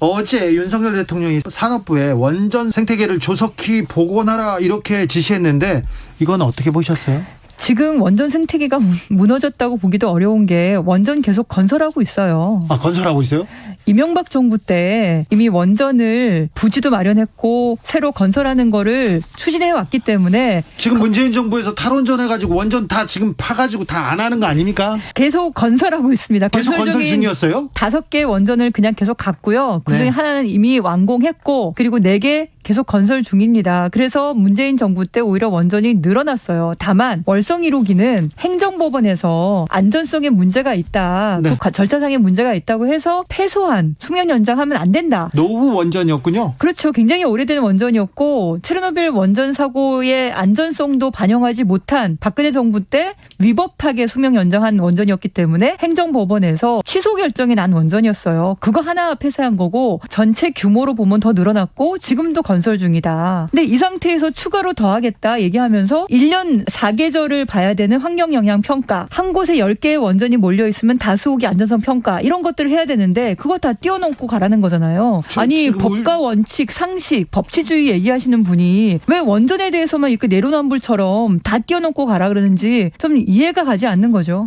어제 윤석열 대통령이 산업부에 원전 생태계를 조속히 복원하라 이렇게 지시했는데 이건 어떻게 보셨어요? 지금 원전 생태계가 무- 무너졌다고 보기도 어려운 게 원전 계속 건설하고 있어요. 아 건설하고 있어요? 이명박 정부 때 이미 원전을 부지도 마련했고 새로 건설하는 거를 추진해 왔기 때문에 지금 문재인 정부에서 탈원전 해가지고 원전 다 지금 파가지고 다 안 하는 거 아닙니까? 계속 건설하고 있습니다. 계속 건설 중이었어요? 다섯 개 원전을 그냥 계속 갔고요. 그중에 네. 하나는 이미 완공했고 그리고 네 개 계속 건설 중입니다. 그래서 문재인 정부 때 오히려 원전이 늘어났어요. 다만 월성 1호기는 행정법원에서 안전성에 문제가 있다. 네. 또 가- 절차상의 문제가 있다고 해서 패소한 숙련 연장하면 안 된다. 노후 원전이었군요. 그렇죠. 굉장히 오래된 원전이었고 체르노빌 원전 사고의 안전성도 반영하지 못한 박근혜 정부 때 위법하게 수명 연장한 원전이었기 때문에 행정법원에서 취소 결정이 난 원전이었어요. 그거 하나 폐쇄한 거고 전체 규모로 보면 더 늘어났고 지금도 건설 중이다. 근데 이 상태에서 추가로 더하겠다 얘기하면서 1년 4계절을 봐야 되는 환경 영향 평가, 한 곳에 10개의 원전이 몰려 있으면 다수옥이 안전성 평가 이런 것들을 해야 되는데 그거 다 뛰어넘고 가라는 거잖아요. 저 아니 법과 원칙, 상식, 법치주의 얘기하시는 분이 왜 원전에 대해서만 이렇게 내로남불처럼 다 뛰어넘고 가라 그러는지 좀 이해가 가지 않는 거죠.